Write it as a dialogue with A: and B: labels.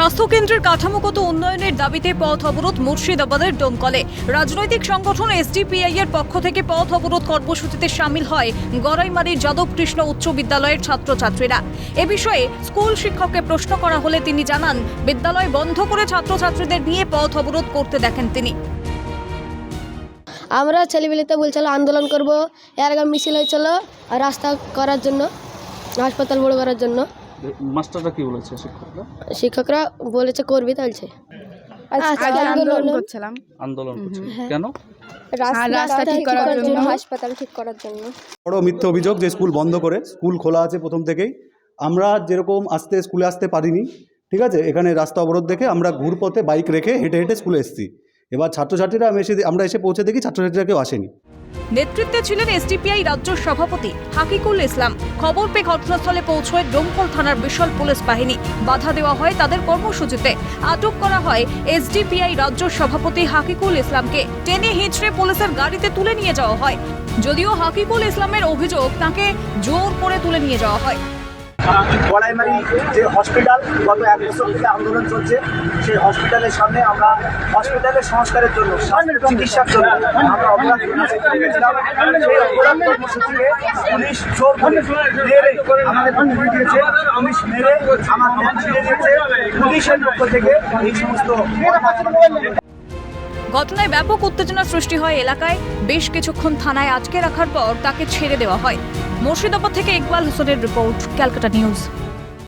A: স্বাস্থ্যকেন্দ্রের কাঠামোগত উন্নয়নের দাবিতে পথ অবরোধ মুর্শিদাবাদের ডোমকলে রাজনৈতিক সংগঠন এসডিপিআই এর পক্ষ থেকে পথ অবরোধ কর্মসূচিতে সামিল হয় গড়াইমারির যাদব কৃষ্ণ উচ্চ বিদ্যালয়ের ছাত্রছাত্রীরা। এ বিষয়ে স্কুল শিক্ষককে প্রশ্ন করা হলে তিনি জানান, বিদ্যালয় বন্ধ করে ছাত্রছাত্রীদের নিয়ে পথ অবরোধ করতে দেখেন তিনি।
B: আমরা ছেলেবেলিতে বলছিল আন্দোলন করব। এর আগে মিছিল হয়েছিল রাস্তা করার জন্য, হাসপাতাল বড় করার জন্য।
C: মাস্টাররা কি বলেছে শিক্ষকরা?
B: শিক্ষকরা বলেছে করবি তালছে
D: আগে আন্দোলন। করছিলাম।
C: আন্দোলন কেন?
D: রাস্তা ঠিক করার জন্য
B: হাসপাতাল ঠিক করার জন্য।
E: বড় মিথ্যে অভিযোগ যে স্কুল বন্ধ করে স্কুল খোলা আছে প্রথম থেকেই। আমরা যেরকম আসতে স্কুলে আসতে পারিনি ঠিক আছে? এখানে রাস্তা অবরোধ দেখে আমরা ঘুরপথে বাইক রেখে হেঁটে হেঁটে স্কুলে এসেছি। এবার ছাত্রছাত্রীরা আমি এসে আমরা এসে পৌঁছে দেখি ছাত্রছাত্রীরা কেউ আসেনি।
A: নেতৃত্বে ছিলেন এসডিপিআই রাজ্য সভাপতি হাকিকুল ইসলাম। খবর পেয়ে ঘটনাস্থলে পৌঁছয় ডোমকল থানার বিশাল পুলিশ বাহিনী। বাধা দেওয়া হয় তাদের কর্মসূচিতে। আটক করা হয় এসডিপিআই রাজ্য সভাপতি হাকিকুল ইসলামকে। টেনে হিঁচড়ে পুলিশের গাড়িতে তুলে নিয়ে যাওয়া হয়। যদিও হাকিকুল ইসলামের অভিযোগ তাকে জোর করে তুলে নিয়ে যাওয়া হয়।
F: গড়াইমারি যে হসপিটাল গত এক বছর থেকে আন্দোলন চলছে, সেই হসপিটালের সামনে আমরা হসপিটালের সংস্কারের জন্য চিকিৎসার জন্য আমরা অপরাধ
A: ঘটনায় ব্যাপক উত্তেজনা সৃষ্টি হয় এলাকায়। বেশ কিছুক্ষণ থানায় আটকে রাখার পর তাকে ছেড়ে দেওয়া হয়। মুর্শিদাবাদ থেকে ইকবাল হোসেনের রিপোর্ট ক্যালকাটা নিউজ।